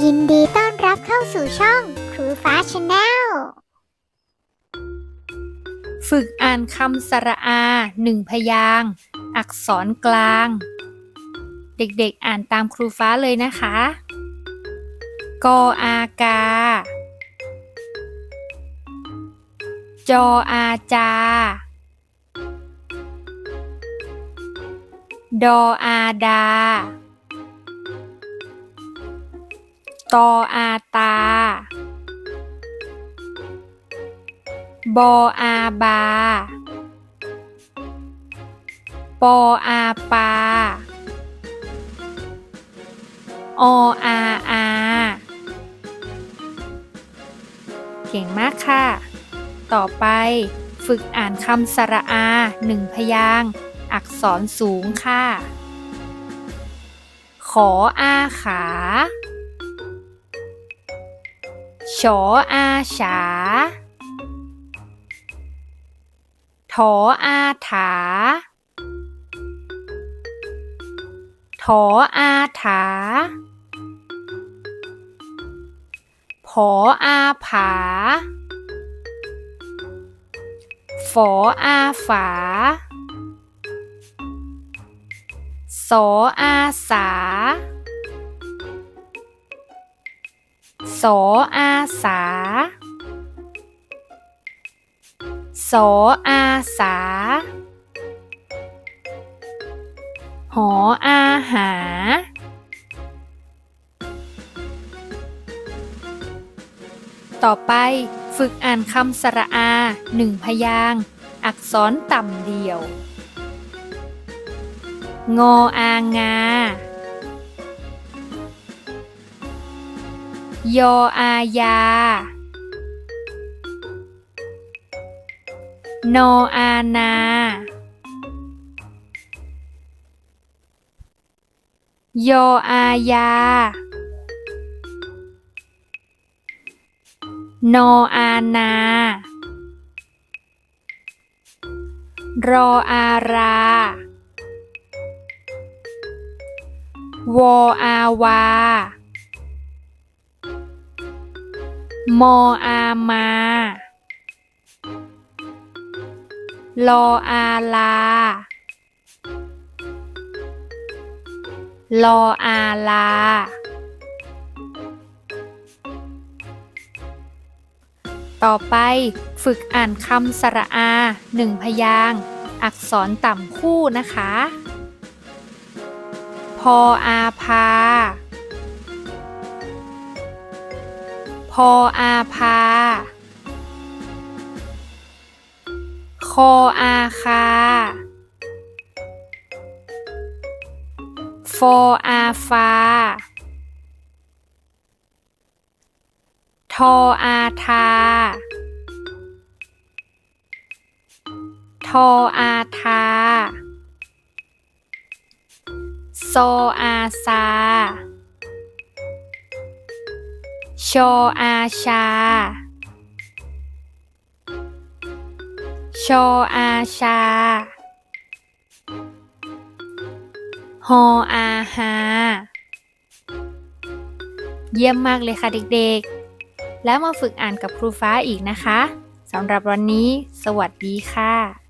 ยินดีต้อนรับเข้าสู่ช่องครูฟ้าชาแนล ฝึกอ่านคำสระอาหนึ่งพยางค์อักษรกลาง เด็กๆอ่านตามครูฟ้าเลยนะคะ กออากา จออาจา ดออาดา ตออาตา บออาบา ปออาปา ออาอา เก่งมากค่ะ ต่อไปฝึกอ่านคำสระอาหนึ่งพยางอักษรสูงค่ะ ขออาขา ชออาฉา ถออาถา ถออาถา ผออาผา ฝออาฝา สออาสา สออาสา สออาสา หออาหา ต่อไปฝึกอ่านคำสระอาหนึ่งพยาง อักษรต่ำเดียว งออางา ยออายานออานา ยออายานออานา รออา รา วออาวา มออามา ลออาลา ลออาลา ต่อไปฝึกอ่านคำสระอาหนึ่งพยาง อักษรต่ำคู่นะคะ พออาพา พออาพา คออาคา ฟออาฟา ทออาทา ทออาทาโซอาซา ชออาชา ชออาชา ฮออาฮา เยี่ยมมากเลยค่ะเด็กๆ แล้วมาฝึกอ่านกับครูฟ้าอีกนะคะ สำหรับวันนี้ สวัสดีค่ะ